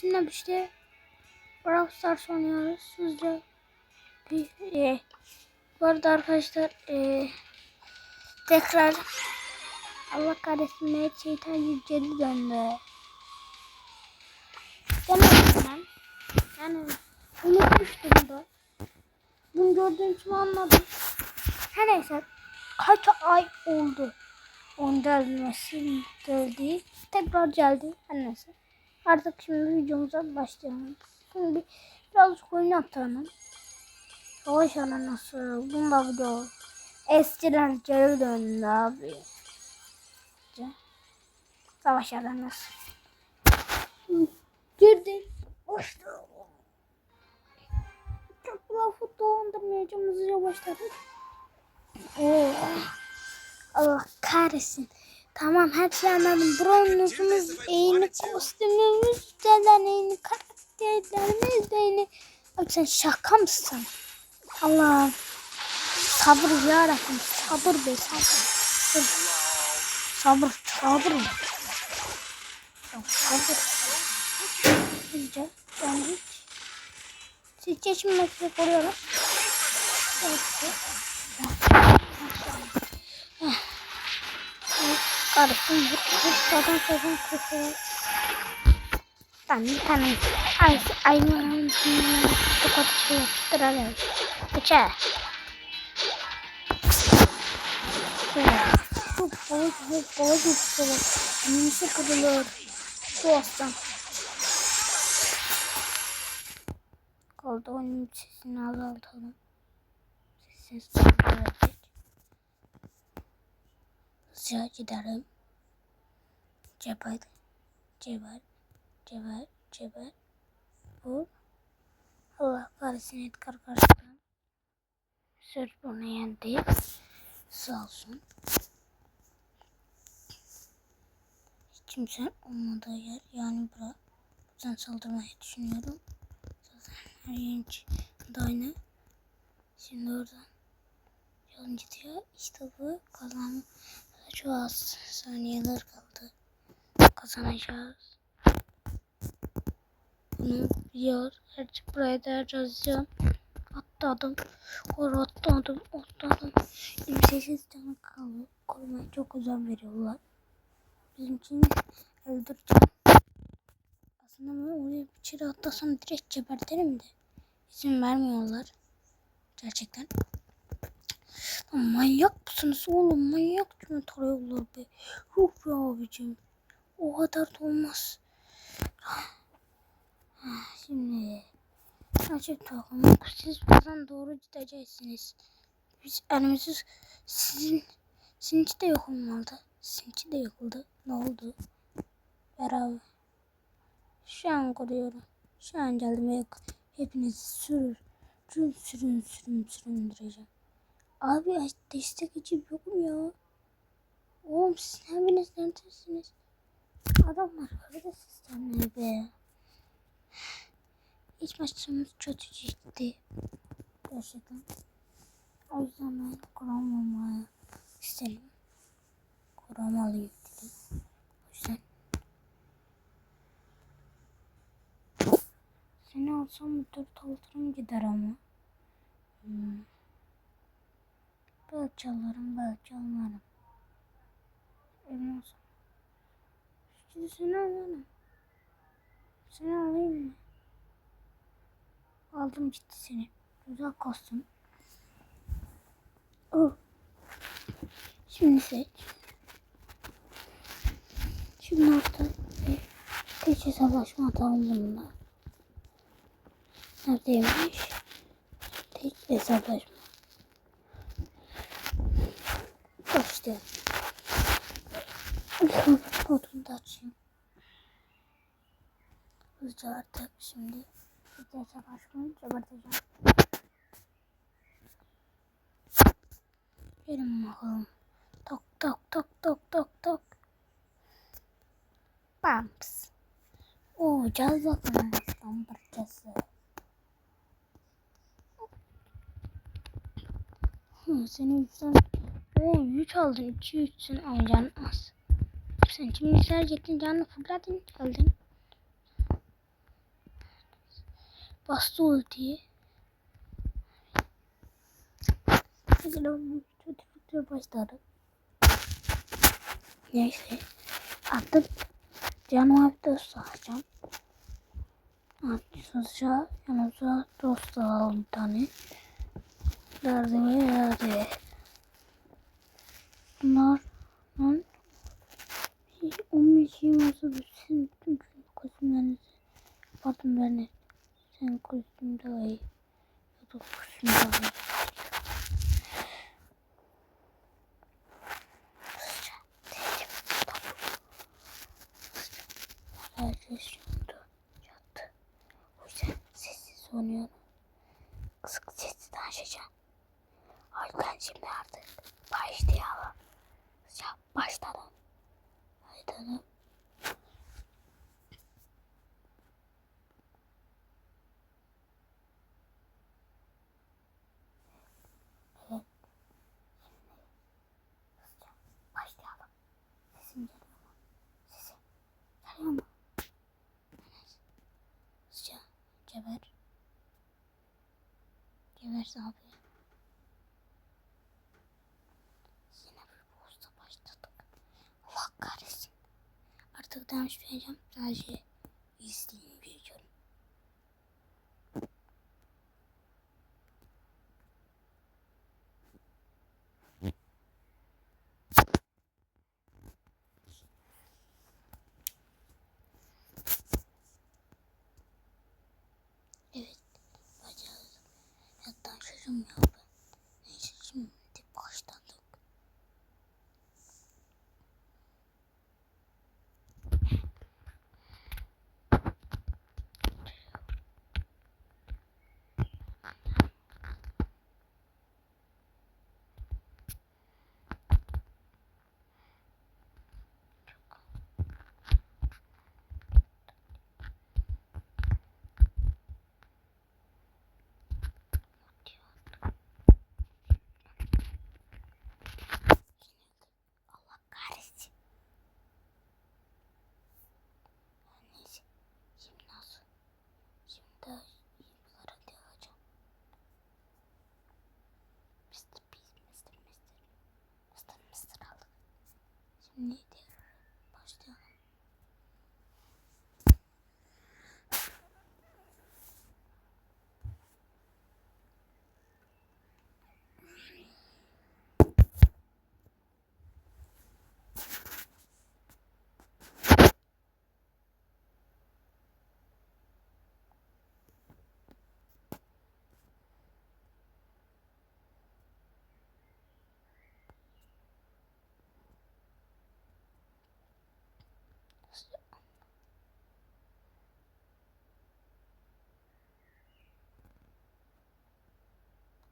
sizinle işte Brawl Stars oynuyoruz. Hızlıca bir e, bu arada arkadaşlar e, tekrar Allah kahretsin ne şeytan geri döndü. Demedim ben. Yani unutmuştum da. Bunu gördüğüm için anladım. Her neyse kaç ay oldu. Onda gelmesi geldi. Tekrar geldi. Her neyse. Artık şimdi videomuza başlayalım. Şimdi birazcık oyun atalım. Savaş nasıl? Bunda video. Eskiler geri döndü abi. Savaş aranası. Girdi. Başladı. Çok lafı dolandırmayacağım. Hızlıca başladık. Oo. Allah kahretsin. Tamam şeyi anladım. Bronzumuz, yeni kostümümüz, gelen yeni karakterlerimiz de yeni. Abi sen şaka mısın? Allah sabır ya Rabbim. Sabır be sabır. Sabır. Sabır. Sabır. Ya Sabır. Hızlıca. Ben hiç. Siz geçmemekle koruyorum. Evet. Karışım buradan sözüm kısır. Ben bir tane ay aymanın tokat yaptıralım. Bıçağı. Çok balık çok balık uçtular. Neyse kırılır. Şu aslan. Kaldı onun sesini azaltalım. Ses azaltalım. Hızlıca giderim. Cebel, cebel, cebel, cebel. Bu. Allah kahretsin Edgar karşıdan. Sırf bunu yendi. Sağ olsun. Hiç kimse olmadığı yer yani bura. Buradan saldırmayı düşünüyorum. Zaten her yerin içinde aynı. Şimdi oradan yolun gidiyor. İşte bu kazanma. Çok az saniyeler kaldı. Kazanacağız. Bunu biliyor. Gerçi buraya da yazacağım. Atladım. Kor atladım. Atladım. 28 tane kaldı. Korumaya çok özen veriyorlar. Bizim için öldüreceğim. Aslında ben oraya çire atlasam direkt gebertirim de. İzin vermiyorlar. Gerçekten. Lan manyak mısınız oğlum? Manyak gibi tarıyorlar be. Ruh be abicim. O kadar da olmaz. Şimdi açık takım. Siz buradan doğru gideceksiniz. Biz elimizi sizin sizinki de yok olmalı. Sizinki de yıkıldı. Ne oldu? Beraber. Şu an kuruyorum. Şu an geldim yok. Hepinizi sürür. Sürün sürün sürün süründüreceğim. Abi destek ekip yok mu ya? Oğlum siz hepiniz neredesiniz? Adamlar kırdı sistemleri be. İlk maçımız kötü gitti. Gerçekten. O yüzden ben kuramamaya istedim. Kuramalıyım dedim. O yüzden. Seni alsam dört altırım gider ama. Alırım, belki almarım. Emin olsun. Şimdi seni alırım. Seni alayım mı? Aldım ciddi seni. Güzel kostüm. Oh. Şimdi seç. Şimdi orta bir tek hesaplaşma atalım bununla. Neredeymiş? Tek hesaplaşma. İşte. Kodunu da açayım. Hızlıca artık şimdi. Bir savaşmayı geberteceğim. Gelin bakalım. Tok tok tok tok tok tok. Bams. Oo cazla İslam parçası. Hı, senin yüzden Oo yük aldın. İki yüksün ama can az. Sen şimdi sercektin canını fırladın geldin. Bastı ultiyi. Mesela kötülükle başladı. Neyse. Artık canıma bir dost alacağım. Sonuçta yanımıza dost alalım bir tane. Derdi ve derdi. Bunların bir 15 yıl olsa bütün kostümlerinizi pardon ben de sen kostüm daha iyi. Ya da kostüm daha. Sadece şimdi yattı. O yüzden sessiz oynuyorum. Kısık sessiz açacağım. O yüzden şimdi artık başlayalım. Ya başladım. Başladım. Evet. Başlayalım. Sesim geliyor mu? Sesim geliyor mu? Yine bir posta başladık. Allah kahretsin. Artık demişmeyeceğim. Sadece izleyeyim videoyu. Evet. Bacağız. Yattan şaşım yaptı. Neyse şimdi başladık. Allah kahretsin. Neyse. Şimdi nasıl? Şimdi daha iyi bir karakter alacağım. Mr. Beast, Mr. Mr. Mr. Mr. aldık. Şimdi diğer başlayalım.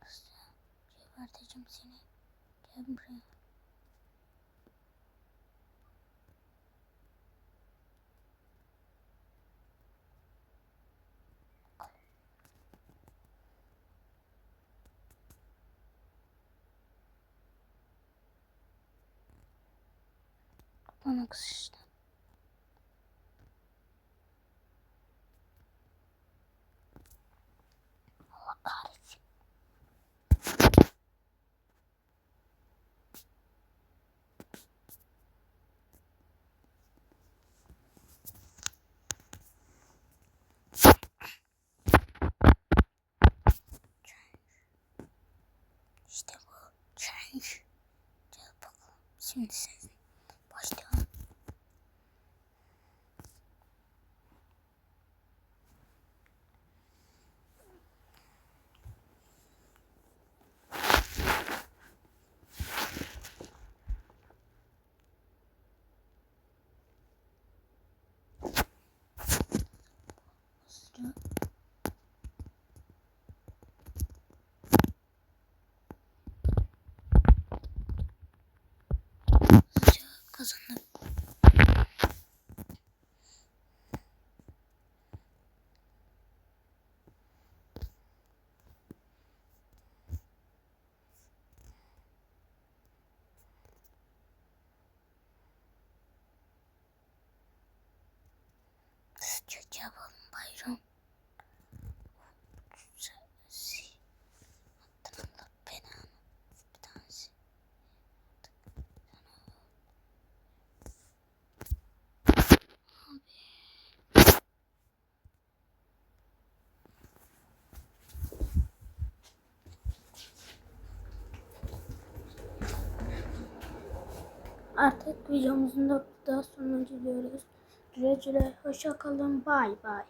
Hızlı geberteceğim seni. Gel buraya. Bana kızıştı. Allah kahretsin. İşte bu. Change. Gel bakalım. Şimdi sen başlayalım. Hızlıca kazandık. Hızlıca yapalım bayram. Artık videomuzun da burada sonuna geliyoruz. Güle güle. Hoşça kalın. Bay bay.